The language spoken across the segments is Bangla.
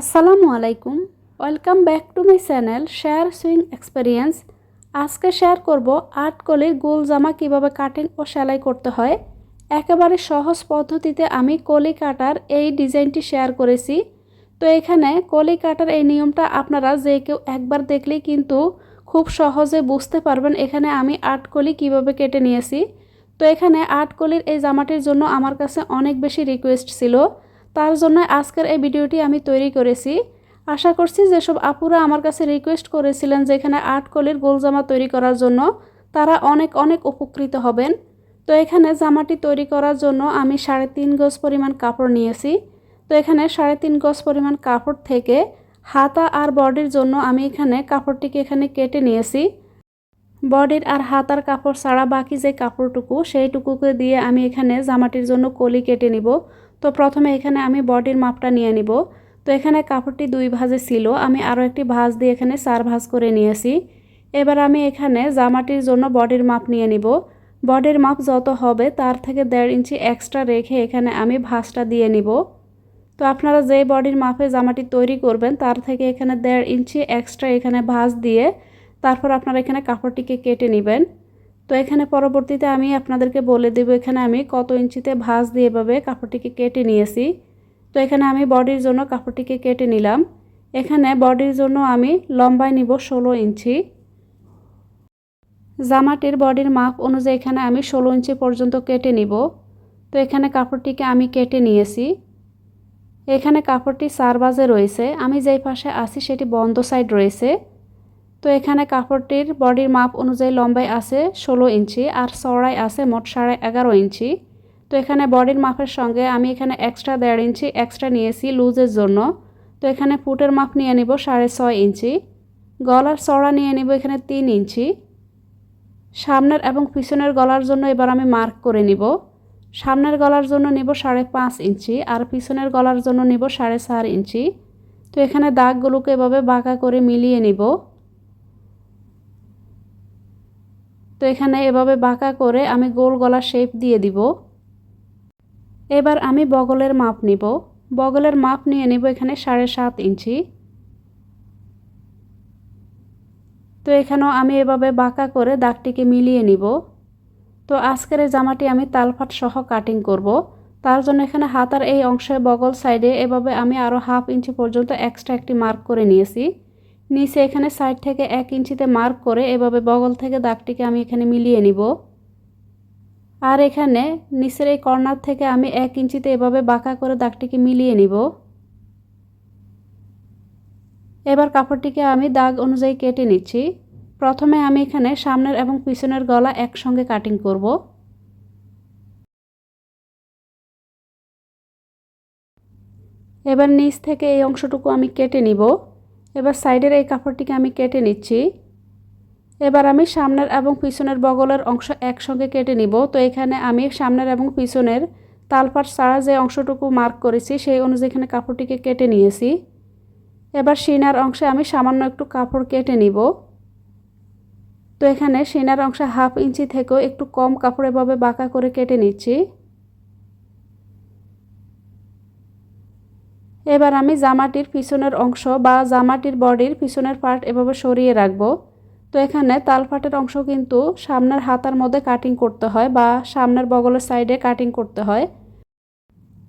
আসসালামু আলাইকুম। Welcome back to my channel share sewing experience. আজকে শেয়ার করব আট কলির গোল জামা কীভাবে কাটিং ও সেলাই করতে হয়। একেবারে সহজ পদ্ধতিতে আমি কলি কাটার এই ডিজাইনটি শেয়ার করেছি। তো এখানে কলি কাটার এই নিয়মটা আপনারা যে কেউ একবার দেখলেই কিন্তু খুব সহজে বুঝতে পারবেন এখানে আমি আট কলি কীভাবে কেটে নিয়েছি। তো এখানে আট কলির এই জামাটির জন্য আমার কাছে অনেক বেশি রিকোয়েস্ট ছিল। তার জন্য আজকের এই ভিডিওটি আমি তৈরি করেছি। আশা করছি যেসব আপুরা আমার কাছে রিকোয়েস্ট করেছিলেন যে এখানে আট কলির গোল জামা তৈরি করার জন্য, তারা অনেক অনেক উপকৃত হবেন। তো এখানে জামাটি তৈরি করার জন্য আমি সাড়ে তিন গজ পরিমাণ কাপড় নিয়েছি। তো এখানে সাড়ে তিন গজ পরিমাণ কাপড় থেকে হাতা আর বডির জন্য আমি এখানে কাপড়টিকে এখানে কেটে নিয়েছি। বডির আর হাতার কাপড় ছাড়া বাকি যে কাপড়টুকু, সেইটুকুকে দিয়ে আমি এখানে জামাটির জন্য কলি কেটে নিব। তো প্রথমে এখানে আমি বডির মাপটা নিয়ে নিব। তো এখানে কাপড়টি দুই ভাজে ছিল, আমি আরও একটি ভাঁজ দিয়ে এখানে চার ভাঁজ করে নিয়েছি। এবার আমি এখানে জামাটির জন্য বডির মাপ নিয়ে নিব। বডির মাপ যত হবে তার থেকে দেড় ইঞ্চি এক্সট্রা রেখে এখানে আমি ভাঁজটা দিয়ে নিব। তো আপনারা যেই বডির মাপে জামাটি তৈরি করবেন তার থেকে এখানে দেড় ইঞ্চি এক্সট্রা এখানে ভাঁজ দিয়ে তারপর আপনারা এখানে কাপড়টিকে কেটে নেবেন। তো এখানে পরবর্তীতে আমি আপনাদেরকে বলে দেব এখানে আমি কত ইঞ্চিতে ভাঁজ দিয়ে এভাবে কাপড়টিকে কেটে নিয়েছি। তো এখানে আমি বডির জন্য কাপড়টিকে কেটে নিলাম। এখানে বডির জন্য আমি লম্বায় নিব ষোলো ইঞ্চি। জামাটির বডির মাপ অনুযায়ী এখানে আমি ষোলো ইঞ্চি পর্যন্ত কেটে নিব। তো এখানে কাপড়টিকে আমি কেটে নিয়েছি। এখানে কাপড়টি চার বাজে রয়েছে। আমি যেই পাশে আছি সেটি বন্ধ সাইড রয়েছে। তো এখানে কাপড়টির বডির মাপ অনুযায়ী লম্বাই আছে ষোলো ইঞ্চি আর চড়াই আছে মোট সাড়ে এগারো ইঞ্চি। তো এখানে বডির মাপের সঙ্গে আমি এখানে এক্সট্রা দেড় ইঞ্চি এক্সট্রা নিয়েছি লুজের জন্য। তো এখানে ফুটের মাপ নিয়ে নিব সাড়ে ছয় ইঞ্চি। গলার চড়া নিয়ে নিব এখানে তিন ইঞ্চি। সামনের এবং পিছনের গলার জন্য এবার আমি মার্ক করে নিব। সামনের গলার জন্য নিব সাড়ে পাঁচ ইঞ্চি আর পিছনের গলার জন্য নিব সাড়ে চার ইঞ্চি। তো এখানে দাগগুলোকে এভাবে বাঁকা করে মিলিয়ে নিব। তো এখানে এভাবে বাঁকা করে আমি গোল গলা শেপ দিয়ে দিব। এবার আমি বগলের মাপ নিব। বগলের মাপ নিয়ে নিব এখানে সাড়ে সাত ইঞ্চি। তো এখানেও আমি এভাবে বাঁকা করে দাগটিকে মিলিয়ে নিব। তো আজকের এই জামাটি আমি তালফাট সহ কাটিং করব। তার জন্য এখানে হাতার এই অংশে বগল সাইডে এভাবে আমি আরও হাফ ইঞ্চি পর্যন্ত এক্সট্রা একটি মার্ক করে নিয়েছি। নিচে এখানে সাইড থেকে এক ইঞ্চিতে মার্ক করে এভাবে বগল থেকে দাগটিকে আমি এখানে মিলিয়ে নিব। আর এখানে নিচের এই কর্নার থেকে আমি এক ইঞ্চিতে এভাবে বাঁকা করে দাগটিকে মিলিয়ে নিব। এবার কাপড়টিকে আমি দাগ অনুযায়ী কেটে নিচ্ছি। প্রথমে আমি এখানে সামনের এবং পিছনের গলা একসঙ্গে কাটিং করব। এবার নিচ থেকে এই অংশটুকু আমি কেটে নিব। এবার সাইডের এই কাপড়টিকে আমি কেটে নিচ্ছি। এবার আমি সামনের এবং পিছনের বগলের অংশ একসঙ্গে কেটে নিব। তো এখানে আমি সামনের এবং পিছনের তালপাট ছাড়া যে অংশটুকু মার্ক করেছি, সেই অনুযায়ী এখানে কাপড়টিকে কেটে নিয়েছি। এবার সিনার অংশে আমি সামান্য একটু কাপড় কেটে নিব। তো এখানে সিনার অংশে হাফ ইঞ্চি থেকেও একটু কম কাপড় এভাবে বাঁকা করে কেটে নিচ্ছি। এবার আমি জামাটির পিছনের অংশ বা জামাটির বডির পিছনের পার্ট এভাবে সরিয়ে রাখব। তো এখানে তালফাটের অংশ কিন্তু সামনের হাতার মধ্যে কাটিং করতে হয় বা সামনের বগলের সাইডে কাটিং করতে হয়।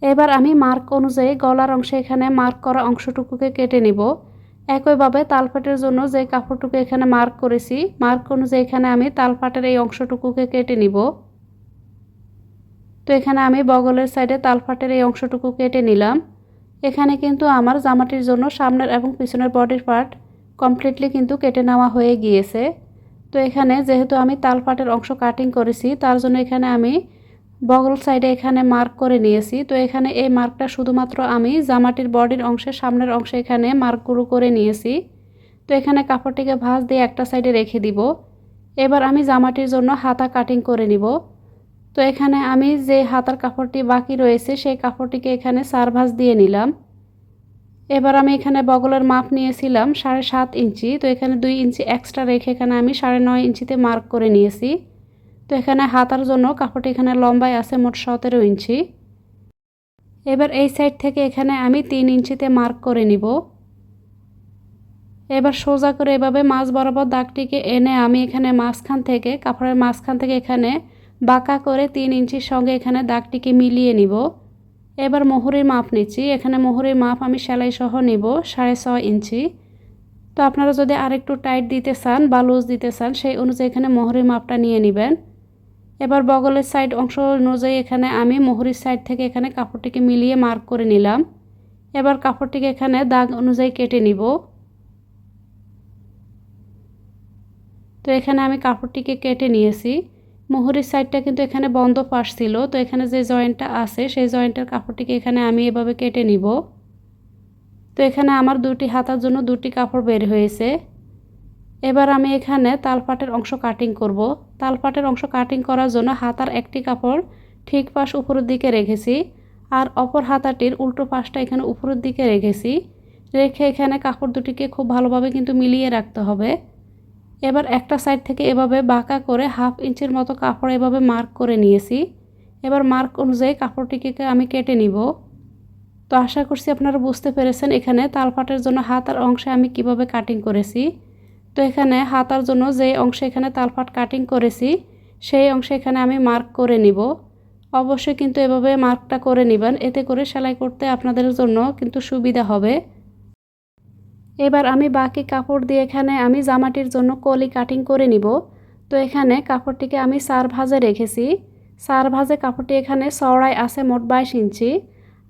এবার আমি মার্ক অনুযায়ী গলার অংশে এখানে মার্ক করা অংশটুকুকে কেটে নিব। একইভাবে তালপাটের জন্য যে কাপড়টুকু এখানে মার্ক করেছি মার্ক অনুযায়ী এখানে আমি তালপাটের এই অংশটুকুকে কেটে নিব। তো এখানে আমি বগলের সাইডে তালপাটের এই অংশটুকু কেটে নিলাম। এখানে কিন্তু আমার জামাটির জন্য সামনের এবং পিছনের বডির পার্ট কমপ্লিটলি কিন্তু কেটে নেওয়া হয়ে গিয়েছে। তো এখানে যেহেতু আমি তাল পাটের অংশ কাটিং করেছি, তার জন্য এখানে আমি বগল সাইডে এখানে মার্ক করে নিয়েছি। তো এখানে এই মার্কটা শুধুমাত্র আমি জামাটির বডির অংশে সামনের অংশে এখানে মার্কগুলো করে নিয়েছি। তো এখানে কাপড়টিকে ভাঁজ দিয়ে একটা সাইডে রেখে দিব। এবার আমি জামাটির জন্য হাতা কাটিং করে নিব। তো এখানে আমি যে হাতার কাপড়টি বাকি রয়েছে, সেই কাপড়টিকে এখানে চার ভাঁজ দিয়ে নিলাম। এবার আমি এখানে বগলের মাপ নিয়েছিলাম, সাড়ে সাত ইঞ্চি। তো এখানে দুই ইঞ্চি এক্সট্রা রেখে এখানে আমি সাড়ে নয় ইঞ্চিতে মার্ক করে নিয়েছি। তো এখানে হাতার জন্য কাপড়টি এখানে লম্বায় আছে মোট সতেরো ইঞ্চি। এবার এই সাইড থেকে এখানে আমি তিন ইঞ্চিতে মার্ক করে নিব। এবার সোজা করে এভাবে মাছ বরাবর দাগটিকে এনে আমি এখানে মাঝখান থেকে, কাপড়ের মাঝখান থেকে এখানে বাঁকা করে তিন ইঞ্চির সঙ্গে এখানে দাগটিকে মিলিয়ে নিব। এবার মোহরের মাপ নিচ্ছি। এখানে মোহরের মাপ আমি সেলাই সহ নিব সাড়ে ছয় ইঞ্চি। তো আপনারা যদি আরেকটু টাইট দিতে চান বা লুজ দিতে চান, সেই অনুযায়ী এখানে মোহরের মাপটা নিয়ে নেবেন। এবার বগলের সাইড অংশ অনুযায়ী এখানে আমি মোহরির সাইড থেকে এখানে কাপড়টিকে মিলিয়ে মার্ক করে নিলাম। এবার কাপড়টিকে এখানে দাগ অনুযায়ী কেটে নিব। তো এখানে আমি কাপড়টিকে কেটে নিয়েছি। মোহরির সাইডটা কিন্তু এখানে বন্ধ পাশ ছিল, তো এখানে যে জয়েন্টটা আছে, সেই জয়েন্টের কাপড়টিকে এখানে আমি এভাবে কেটে নিব। তো এখানে আমার দুটি হাতার জন্য দুটি কাপড় বের হয়েছে। এবার আমি এখানে তালপাটের অংশ কাটিং করব। তালপাটের অংশ কাটিং করার জন্য হাতার একটি কাপড় ঠিক পাশ উপরের দিকে রেখেছি, আর অপর হাতাটির উল্টো পাশটা এখানে উপরের দিকে রেখেছি। রেখে এখানে কাপড় দুটিকে খুব ভালোভাবে কিন্তু মিলিয়ে রাখতে হবে। এবার একটা সাইড থেকে এভাবে বাঁকা করে হাফ ইঞ্চির মতো কাপড় এভাবে মার্ক করে নিয়েছি। এবার মার্ক অনুযায়ী কাপড়টিকে আমি কেটে নিব। তো আশা করছি আপনারা বুঝতে পেরেছেন এখানে তালপাটের জন্য হাতার অংশে আমি কীভাবে কাটিং করেছি। তো এখানে হাতার জন্য যে অংশে এখানে তালপাট কাটিং করেছি, সেই অংশে এখানে আমি মার্ক করে নিব। অবশ্যই কিন্তু এভাবে মার্কটা করে নেবেন। এতে করে সেলাই করতে আপনাদের জন্য কিন্তু সুবিধা হবে। এবার আমি বাকি কাপড় দিয়ে এখানে আমি জামাটির জন্য কলি কাটিং করে নিব। তো এখানে কাপড়টিকে আমি সার ভাজে রেখেছি। সার ভাজে কাপড়টি এখানে চওড়ায় আছে মোট বাইশ ইঞ্চি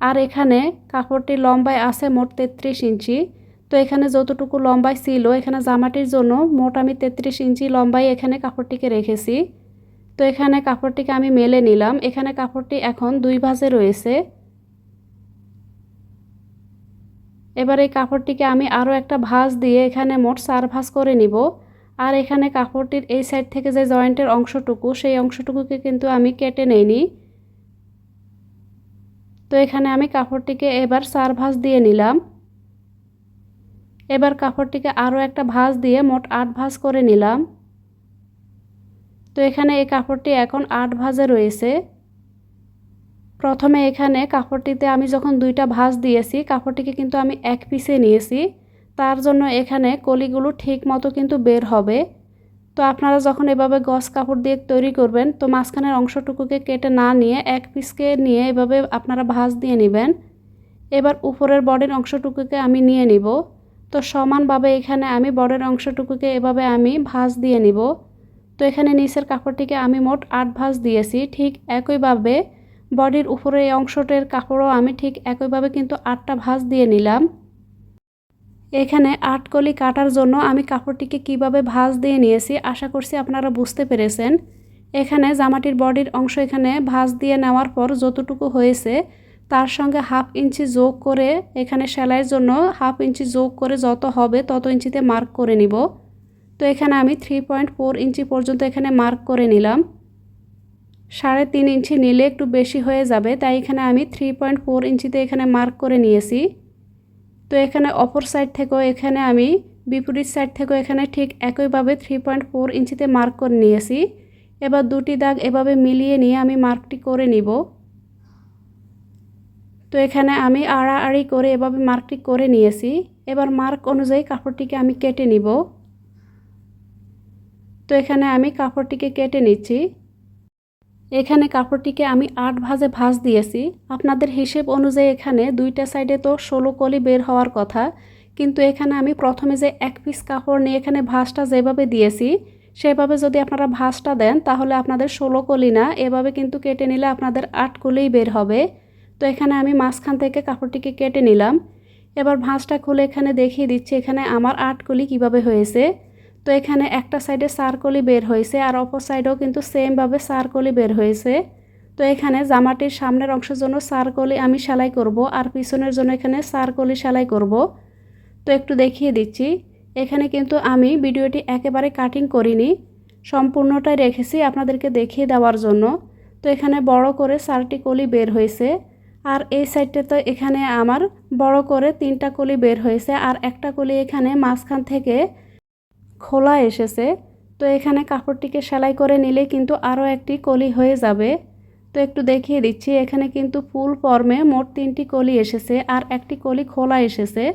আর এখানে কাপড়টি লম্বায় আছে মোট তেত্রিশ ইঞ্চি। তো এখানে যতটুকু লম্বায় ছিল এখানে জামাটির জন্য মোট আমি তেত্রিশ ইঞ্চি লম্বায় এখানে কাপড়টিকে রেখেছি। তো এখানে কাপড়টিকে আমি মেলে নিলাম। এখানে কাপড়টি এখন দুই ভাজে রয়েছে। এবার এই কাপড়টিকে আমি আরও একটা ভাঁজ দিয়ে এখানে মোট চার ভাঁজ করে নিব। আর এখানে কাপড়টির এই সাইড থেকে যে জয়েন্টের অংশটুকু, সেই অংশটুকুকে কিন্তু আমি কেটে নেইনি। তো এখানে আমি কাপড়টিকে এবার চার ভাঁজ দিয়ে নিলাম। এবার কাপড়টিকে আরও একটা ভাঁজ দিয়ে মোট আট ভাঁজ করে নিলাম। তো এখানে এই কাপড়টি এখন আট ভাঁজে রয়েছে। প্রথমে এখানে কাপড়টিতে আমি যখন দুইটা ভাঁজ দিয়েছি, কাপড়টিকে কিন্তু আমি এক পিসে নিয়েছি। তার জন্য এখানে কলিগুলো ঠিক মতো কিন্তু বের হবে। তো আপনারা যখন এভাবে গস কাপড় দিয়ে তৈরি করবেন, তো মাঝখানের অংশটুকুকে কেটে না নিয়ে এক পিসকে নিয়ে এভাবে আপনারা ভাঁজ দিয়ে নেবেন। এবার উপরের বডির অংশটুকুকে আমি নিয়ে নিব। তো সমানভাবে এখানে আমি বডির অংশটুকুকে এভাবে আমি ভাঁজ দিয়ে নিব। তো এখানে নিচের কাপড়টিকে আমি মোট আট ভাঁজ দিয়েছি। ঠিক একইভাবে বডির উপরে এই অংশটের কাপড়ও আমি ঠিক একইভাবে কিন্তু আটটা ভাঁজ দিয়ে নিলাম। এখানে আট কলি কাটার জন্য আমি কাপড়টিকে কীভাবে ভাঁজ দিয়ে নিয়েছি আশা করছি আপনারা বুঝতে পেরেছেন। এখানে জামাটির বডির অংশ এখানে ভাঁজ দিয়ে নেওয়ার পর যতটুকু হয়েছে তার সঙ্গে হাফ ইঞ্চি যোগ করে এখানে সেলাইয়ের জন্য হাফ ইঞ্চি যোগ করে যত হবে তত ইঞ্চিতে মার্ক করে নিব। তো এখানে আমি থ্রি পয়েন্ট ফোর ইঞ্চি পর্যন্ত এখানে মার্ক করে নিলাম। সাড়ে তিন ইঞ্চি নিলে একটু বেশি হয়ে যাবে, তাই এখানে আমি থ্রি পয়েন্ট ফোর ইঞ্চিতে এখানে মার্ক করে নিয়েছি। তো এখানে অপর সাইড থেকেও এখানে আমি বিপরীত সাইড থেকেও এখানে ঠিক একইভাবে থ্রি পয়েন্ট ফোর ইঞ্চিতে মার্ক করে নিয়েছি। এবার দুটি দাগ এভাবে মিলিয়ে নিয়ে আমি মার্কটি করে নিব। তো এখানে আমি আড়াআড়ি করে এভাবে মার্কটি করে নিয়েছি। এবার মার্ক অনুযায়ী কাপড়টিকে আমি কেটে নিব। তো এখানে আমি কাপড়টিকে কেটে নিচ্ছি। এখানে কাপড়টিকে আমি আট ভাজে ভাঁজ দিয়েছি। আপনাদের হিসেব অনুযায়ী এখানে দুইটা সাইডে তো ষোলো কলি বের হওয়ার কথা, কিন্তু এখানে আমি প্রথমে যে এক পিস কাপড় নিয়ে এখানে ভাঁজটা যেভাবে দিয়েছি, সেভাবে যদি আপনারা ভাঁজটা দেন, তাহলে আপনাদের ষোলো কলি না, এভাবে কিন্তু কেটে নিলে আপনাদের আট কলিই বের হবে। তো এখানে আমি মাঝখান থেকে কাপড়টিকে কেটে নিলাম। এবার ভাঁজটা খুলে এখানে দেখিয়ে দিচ্ছি এখানে আমার আট কলি কীভাবে হয়েছে। তো এখানে একটা সাইডে সার্কলি বের হয়েছে আর অপর সাইডেও কিন্তু সেমভাবে সার্কলি বের হয়েছে। তো এখানে জামাটির সামনের অংশের জন্য সার্কলি আমি সেলাই করব আর পিছনের জন্য এখানে সার্কলি সেলাই করব। তো একটু দেখিয়ে দিচ্ছি, এখানে কিন্তু আমি ভিডিওটি একেবারে কাটিং করিনি, সম্পূর্ণটাই রেখেছি আপনাদেরকে দেখিয়ে দেওয়ার জন্য। তো এখানে বড় করে চারটি কলি বের হয়েছে আর এই সাইডটা তো এখানে আমার বড় করে তিনটা কলি বের হয়েছে আর একটা কলি এখানে মাঝখান থেকে খোলা এসেছে, তো এখানে কাপড়টিকে সেলাই করে নিলে কিন্তু আরও একটি কলি হয়ে যাবে। তো একটু দেখিয়ে দিচ্ছি, এখানে কিন্তু ফুল ফর্মে মোট তিনটি কলি এসেছে আর একটি কলি খোলা এসেছে।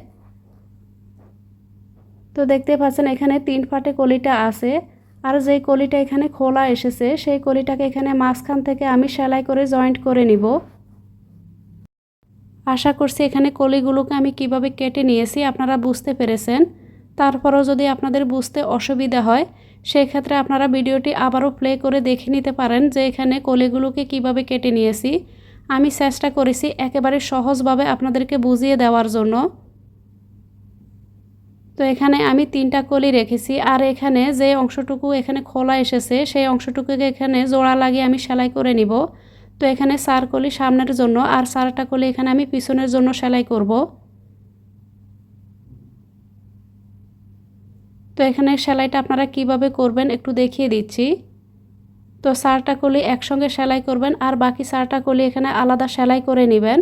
তো দেখতে পাচ্ছেন, এখানে তিন ফাটে কলিটা আছে আর যেই কলিটা এখানে খোলা এসেছে, সেই কলিটাকে এখানে মাঝখান থেকে আমি সেলাই করে জয়েন্ট করে নিব। আশা করছি এখানে কলিগুলোকে আমি কীভাবে কেটে নিয়েছি আপনারা বুঝতে পেরেছেন। তারপরও যদি আপনাদের বুঝতে অসুবিধা হয় সেই ক্ষেত্রে আপনারা ভিডিওটি আবারও প্লে করে দেখে নিতে পারেন যে এখানে কলিগুলোকে কীভাবে কেটে নিয়েছি। আমি চেষ্টা করেছি একেবারে সহজভাবে আপনাদেরকে বুঝিয়ে দেওয়ার জন্য। তো এখানে আমি তিনটা কলি রেখেছি, আর এখানে যে অংশটুকু এখানে খোলা এসেছে, সেই অংশটুকুকে এখানে জোড়া লাগিয়ে আমি সেলাই করে নিব। তো এখানে সার কলি সামনের জন্য, আর চারটা কলি এখানে আমি পিছনের জন্য সেলাই করব। তো এখানে সেলাইটা আপনারা কীভাবে করবেন একটু দেখিয়ে দিচ্ছি। তো চারটা কলি একসঙ্গে সেলাই করবেন আর বাকি সারটা কলি এখানে আলাদা সেলাই করে নেবেন।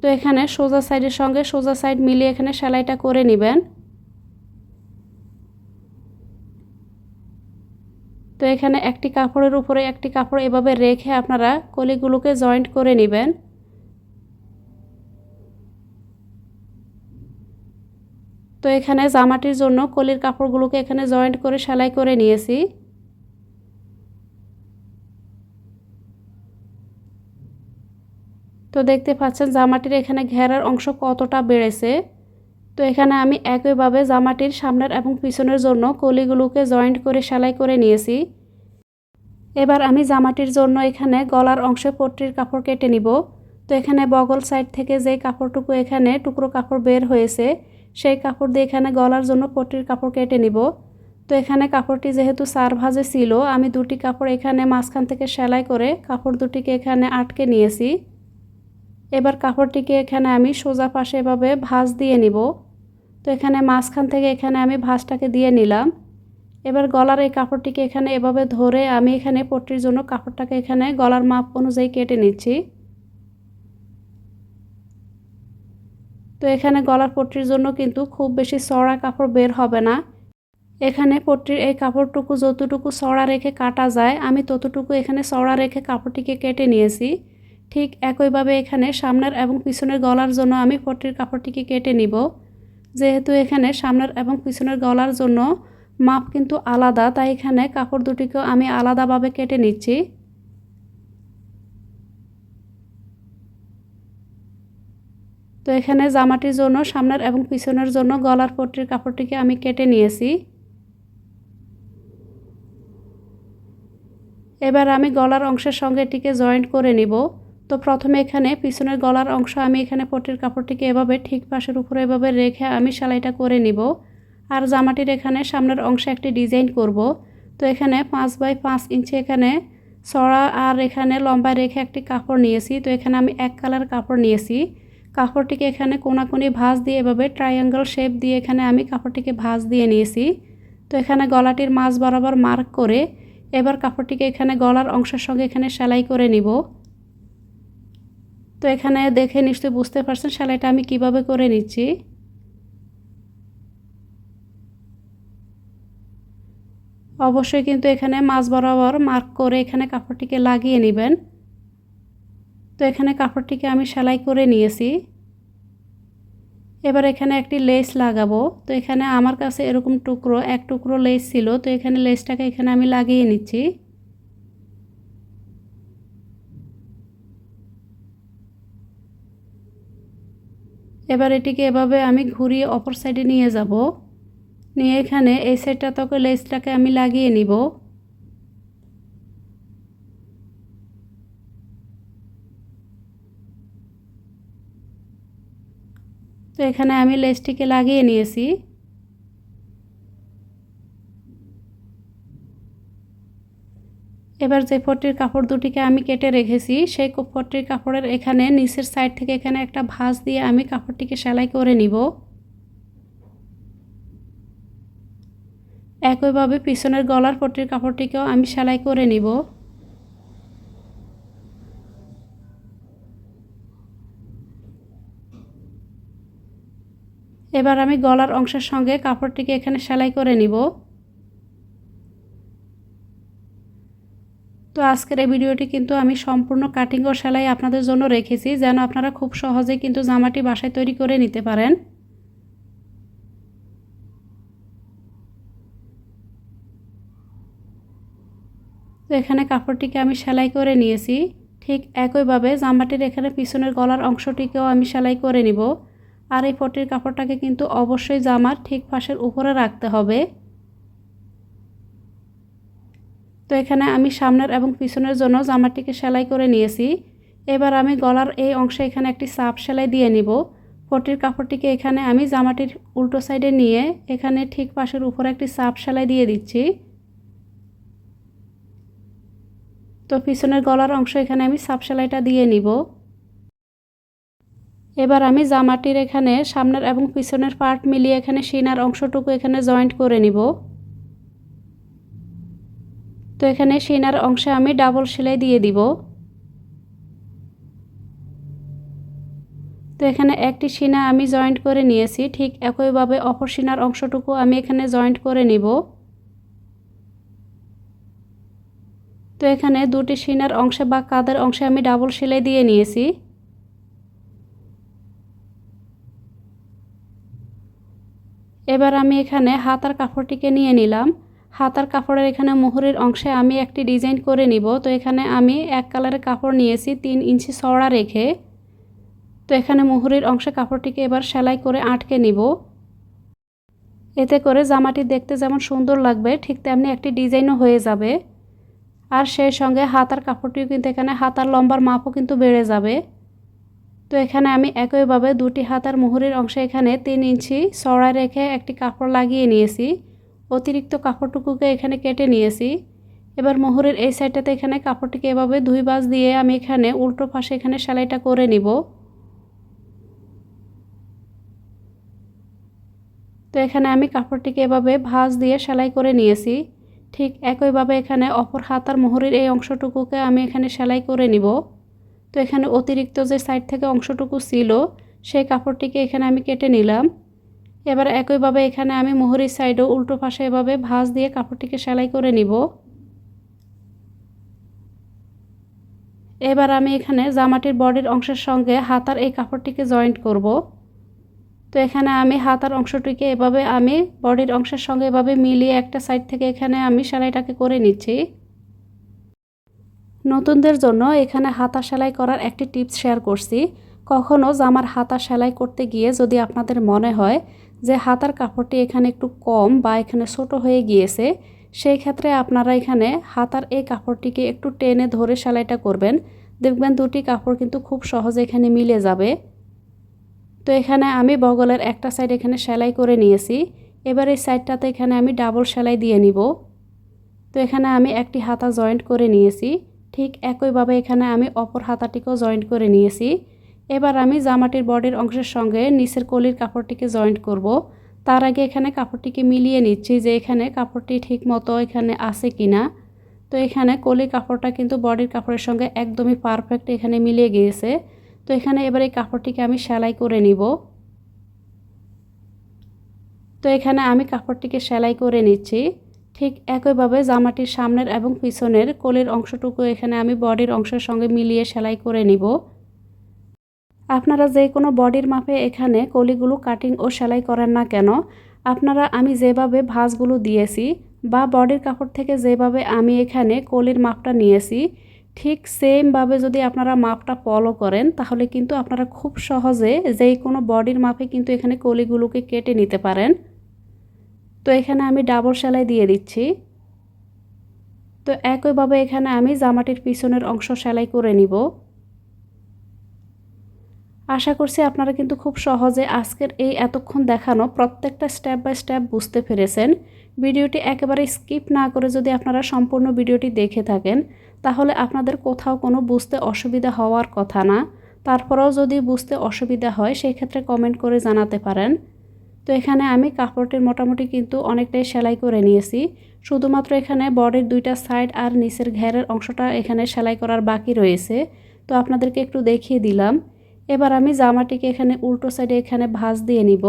তো এখানে সোজা সাইডের সঙ্গে সোজা সাইড মিলিয়ে এখানে সেলাইটা করে নেবেন। তো এখানে একটি কাপড়ের উপরে একটি কাপড় এভাবে রেখে আপনারা কলিগুলোকে জয়েন্ট করে নেবেন। তো এখানে জামাটির জন্য কলির কাপড়গুলোকে এখানে জয়েন্ট করে সেলাই করে নিয়েছি। তো দেখতে পাচ্ছেন জামাটির এখানে ঘেরার অংশ কতটা বেড়েছে। তো এখানে আমি একইভাবে জামাটির সামনের এবং পিছনের জন্য কলিগুলোকে জয়েন্ট করে সেলাই করে নিয়েছি। এবার আমি জামাটির জন্য এখানে গলার অংশে পট্টির কাপড় কেটে নিব। তো এখানে বগল সাইড থেকে যে কাপড়টুকু এখানে টুকরো কাপড় বের হয়েছে সেই কাপড় দিয়ে এখানে গলার জন্য পট্টির কাপড় কেটে নিব। তো এখানে কাপড়টি যেহেতু সার ভাজে ছিল, আমি দুটি কাপড় এখানে মাঝখান থেকে সেলাই করে কাপড় দুটিকে এখানে আটকে নিয়েছি। এবার কাপড়টিকে এখানে আমি সোজা পাশে এভাবে ভাঁজ দিয়ে নিব। তো এখানে মাঝখান থেকে এখানে আমি ভাঁজটাকে দিয়ে নিলাম। এবার গলার এই কাপড়টিকে এখানে এভাবে ধরে আমি এখানে পট্টির জন্য কাপড়টাকে এখানে গলার মাপ অনুযায়ী কেটে নিচ্ছি। তো এখানে গলার পট্টির জন্য কিন্তু খুব বেশি চড়া কাপড় বের হবে না। এখানে পট্টির এই কাপড়টুকু যতটুকু চড়া রেখে কাটা যায়, আমি ততটুকু এখানে চড়া রেখে কাপড়টিকে কেটে নিয়েছি। ঠিক একইভাবে এখানে সামনের এবং পিছনের গলার জন্য আমি পট্টির কাপড়টিকে কেটে নিব। যেহেতু এখানে সামনের এবং পিছনের গলার জন্য মাপ কিন্তু আলাদা, তাই এখানে কাপড় দুটিকেও আমি আলাদাভাবে কেটে নিচ্ছি। তো এখানে জামাটির জন্য, সামনের এবং পিছনের জন্য গলার পট্টির কাপড়টিকে আমি কেটে নিয়েছি। এবার আমি গলার অংশের সঙ্গে এটিকে জয়েন্ট করে নিব। তো প্রথমে এখানে পিছনের গলার অংশ আমি এখানে পটির কাপড়টিকে এভাবে ঠিক পাশের উপরে এভাবে রেখে আমি সেলাইটা করে নিব। আর জামাটির এখানে সামনের অংশে একটি ডিজাইন করব। তো এখানে পাঁচ বাই পাঁচ ইঞ্চি এখানে চড়া আর এখানে লম্বা রেখে একটি কাপড় নিয়েছি। তো এখানে আমি এক কালার কাপড় নিয়েছি। কাপড়টিকে এখানে কোনাকুনি ভাঁজ দিয়ে এভাবে ট্রায়াঙ্গেল শেপ দিয়ে এখানে আমি কাপড়টিকে ভাঁজ দিয়ে নিয়েছি। তো এখানে গলাটির মাছ বরাবর মার্ক করে এবার কাপড়টিকে এখানে গলার অংশের সঙ্গে এখানে সেলাই করে নিব। তো এখানে দেখে নিশ্চয়ই বুঝতে পারছেন সেলাইটা আমি কীভাবে করে নিচ্ছি। অবশ্যই কিন্তু এখানে মাছ বরাবর মার্ক করে এখানে কাপড়টিকে লাগিয়ে নেবেন। তো এখানে কাপড়টিকে আমি সেলাই করে নিয়েছি। এবার এখানে একটি লেস লাগাবো। তো এখানে আমার কাছে এরকম টুকরো, এক টুকরো লেস ছিল। তো এখানে লেসটাকে এখানে আমি লাগিয়ে নিচ্ছি। এবার এটিকে এভাবে আমি ঘুরিয়ে অপর সাইডে নিয়ে যাব। নিয়ে এখানে এই সাইডটা তোকে লেসটাকে আমি লাগিয়ে নিব। তো এখানে আমি লেসটিকে লাগিয়ে নিয়েছি। এবার যে পট্টির কাপড় দুটিকে আমি কেটে রেখেছি, সেই পট্টির কাপড়ের এখানে নিচের সাইড থেকে এখানে একটা ভাঁজ দিয়ে আমি কাপড়টিকে সেলাই করে নিব। একইভাবে পিছনের গলার পট্টির কাপড়টিকেও আমি সেলাই করে নিব। এবার আমি গলার অংশের সঙ্গে কাপড়টিকে এখানে সেলাই করে নিব। তো আজকের এই ভিডিওটি কিন্তু আমি সম্পূর্ণ কাটিং ও সেলাই আপনাদের জন্য রেখেছি, যেন আপনারা খুব সহজে কিন্তু জামাটি বাসায় তৈরি করে নিতে পারেন। তো এখানে কাপড়টিকে আমি সেলাই করে নিয়েছি। ঠিক একইভাবে জামাটির এখানে পিছনের গলার অংশটিকেও আমি সেলাই করে নিব। আর এই ফটির কাপড়টাকে কিন্তু অবশ্যই জামার ঠিক পাশের উপরে রাখতে হবে। তো এখানে আমি সামনের এবং পিছনের জন্য জামাটিকে সেলাই করে নিয়েছি। এবার আমি গলার এই অংশে এখানে একটি সাপ সেলাই দিয়ে নিব। ফটির কাপড়টিকে এখানে আমি জামাটির উল্টো সাইডে নিয়ে এখানে ঠিক পাশের উপরে একটি সাপ সেলাই দিয়ে দিচ্ছি। তো পিছনের গলার অংশ এখানে আমি সাপ সেলাইটা দিয়ে নিব। এবার আমি জামাটির এখানে সামনের এবং পিছনের পার্ট মিলিয়ে এখানে সিনার অংশটুকু এখানে জয়েন্ট করে নিব। তো এখানে সিনার অংশে আমি ডাবল সেলাই দিয়ে দিব। তো এখানে একটি সিনা আমি জয়েন্ট করে নিয়েছি, ঠিক একইভাবে অপর সিনার অংশটুকু আমি এখানে জয়েন্ট করে নিব। তো এখানে দুটি সিনার অংশে বা কাদের অংশে আমি ডাবল সেলাই দিয়ে নিয়েছি। এবার আমি এখানে হাতার কাপড়টিকে নিয়ে নিলাম। হাতার কাপড়ের এখানে মোহরের অংশে আমি একটি ডিজাইন করে নিব। তো এখানে আমি এক কালারের কাপড় নিয়েছি তিন ইঞ্চি চড়া রেখে। তো এখানে মোহরের অংশে কাপড়টিকে এবার সেলাই করে আটকে নিব। এতে করে জামাটি দেখতে যেমন সুন্দর লাগবে, ঠিক তেমনি একটি ডিজাইনও হয়ে যাবে। আর সেই সঙ্গে হাতার কাপড়টিও কিন্তু এখানে হাতার লম্বার মাপও কিন্তু বেড়ে যাবে। তো এখানে আমি একইভাবে দুটি হাতার মুহুরির অংশে এখানে তিন ইঞ্চি চড়ায় রেখে একটি কাপড় লাগিয়ে নিয়েছি। অতিরিক্ত কাপড়টুকুকে এখানে কেটে নিয়েছি। এবার মোহরের এই সাইডটাতে এখানে কাপড়টিকে এভাবে দুই বাজ দিয়ে আমি এখানে উল্টো পাশে এখানে সেলাইটা করে নিব। তো এখানে আমি কাপড়টিকে এভাবে ভাঁজ দিয়ে সেলাই করে নিয়েছি। ঠিক একইভাবে এখানে অপর হাতার মোহরের এই অংশটুকুকে আমি এখানে সেলাই করে নিব। তো এখানে অতিরিক্ত যে সাইড থেকে অংশটুকু ছিল, সেই কাপড়টিকে এখানে আমি কেটে নিলাম। এবার একইভাবে এখানে আমি মোহরির সাইডও উল্টো পাশে এভাবে ভাঁজ দিয়ে কাপড়টিকে সেলাই করে নিব। এবার আমি এখানে জামাটির বডির অংশের সঙ্গে হাতার এই কাপড়টিকে জয়েন্ট করব। তো এখানে আমি হাতার অংশটিকে এভাবে আমি বডির অংশের সঙ্গে এভাবে মিলিয়ে একটা সাইড থেকে এখানে আমি সেলাইটাকে করে নিচ্ছি। নতুনদের জন্য এখানে হাতা সেলাই করার একটি টিপস শেয়ার করছি। কখনও জামার হাতা সেলাই করতে গিয়ে যদি আপনাদের মনে হয় যে হাতার কাপড়টি এখানে একটু কম বা এখানে ছোট হয়ে গিয়েছে সেই ক্ষেত্রে আপনারা এখানে হাতার এই কাপড়টিকে একটু টেনে ধরে সেলাইটা করবেন। দেখবেন দুটি কাপড় কিন্তু খুব সহজে এখানে মিলে যাবে। তো এখানে আমি বগলের একটা সাইড এখানে সেলাই করে নিয়েছি। এবার এই সাইডটাতে এখানে আমি ডাবল সেলাই দিয়ে নিব। তো এখানে আমি একটি হাতা জয়েন্ট করে নিয়েছি। ঠিক একইভাবে এখানে আমি অপর হাতাটিকেও জয়েন্ট করে নিয়েছি। এবার আমি জামাটির বডির অংশের সঙ্গে নিচের কলির কাপড়টিকে জয়েন্ট করব। তার আগে এখানে কাপড়টিকে মিলিয়ে নিচ্ছি যে এখানে কাপড়টি ঠিক মতো এখানে আছে কি না তো এখানে কলির কাপড়টা কিন্তু বডির কাপড়ের সঙ্গে একদমই পারফেক্ট এখানে মিলিয়ে গিয়েছে। তো এখানে এবার এই কাপড়টিকে আমি সেলাই করে নিব। তো এখানে আমি কাপড়টিকে সেলাই করে নিচ্ছি। ঠিক একইভাবে জামাটির সামনের এবং পিছনের কোলের অংশটুকু এখানে আমি বডির অংশের সঙ্গে মিলিয়ে সেলাই করে নিব। আপনারা যে কোনো বডির মাপে এখানে কলিগুলো কাটিং ও সেলাই করেন না কেন, আপনারা আমি যেভাবে ভাঁজগুলো দিয়েছি বা বডির কাপড় থেকে যেভাবে আমি এখানে কলির মাপটা নিয়েছি, ঠিক সেমভাবে যদি আপনারা মাপটা ফলো করেন, তাহলে কিন্তু আপনারা খুব সহজে যেই কোনো বডির মাপে কিন্তু এখানে কলিগুলোকে কেটে নিতে পারেন। তো এখানে আমি ডাবল সেলাই দিয়ে দিচ্ছি। তো একইভাবে এখানে আমি জামাটির পিছনের অংশ সেলাই করে নিব। আশা করছি আপনারা কিন্তু খুব সহজে আজকের এই এতক্ষণ দেখানো প্রত্যেকটা স্টেপ বাই স্টেপ বুঝতে পেরেছেন। ভিডিওটি একেবারে স্কিপ না করে যদি আপনারা সম্পূর্ণ ভিডিওটি দেখে থাকেন, তাহলে আপনাদের কোথাও কোনো বুঝতে অসুবিধা হওয়ার কথা না। তারপরেও যদি বুঝতে অসুবিধা হয় সেই ক্ষেত্রে কমেন্ট করে জানাতে পারেন। তো এখানে আমি কাপড়টির মোটামুটি কিন্তু অনেকটাই সেলাই করে নিয়েছি। শুধুমাত্র এখানে বডির দুইটা সাইড আর নিচের ঘেরের অংশটা এখানে সেলাই করার বাকি রয়েছে। তো আপনাদেরকে একটু দেখিয়ে দিলাম। এবার আমি জামাটিকে এখানে উল্টো সাইডে এখানে ভাঁজ দিয়ে নিব।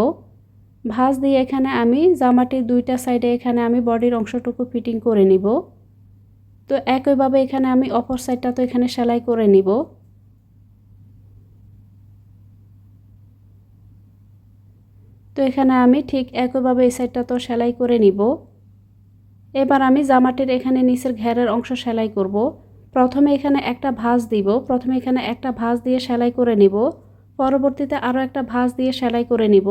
ভাঁজ দিয়ে এখানে আমি জামাটির দুইটা সাইডে এখানে আমি বডির অংশটুকু ফিটিং করে নিব। তো একইভাবে এখানে আমি অপর সাইডটা তো এখানে সেলাই করে নিব। তো এখানে আমি ঠিক একইভাবে এই সাইডটা তো সেলাই করে নিব। এবার আমি জামাটির এখানে নিচের ঘেরের অংশ সেলাই করব। প্রথমে এখানে একটা ভাঁজ দিব। প্রথমে এখানে একটা ভাঁজ দিয়ে সেলাই করে নিব। পরবর্তীতে আরও একটা ভাঁজ দিয়ে সেলাই করে নিব।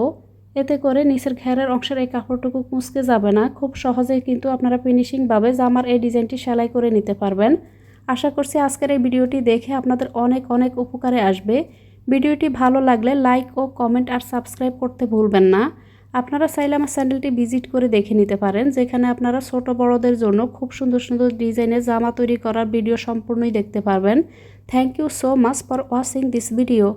এতে করে নিচের ঘেরের অংশের এই কাপড়টুকু কুঁচকে যাবে না। খুব সহজেই কিন্তু আপনারা ফিনিশিংভাবে জামার এই ডিজাইনটি সেলাই করে নিতে পারবেন। আশা করছি আজকের এই ভিডিওটি দেখে আপনাদের অনেক অনেক উপকারে আসবে। ভিডিওটি ভালো লাগলে লাইক ও কমেন্ট আর সাবস্ক্রাইব করতে ভুলবেন না। আপনারা চাইলে আমার চ্যানেলটি ভিজিট করে দেখে নিতে পারেন, যেখানে আপনারা ছোট বড়দের জন্য খুব সুন্দর সুন্দর ডিজাইনের জামা তৈরি করার ভিডিও সম্পূর্ণই দেখতে পারবেন। Thank you so much for watching this video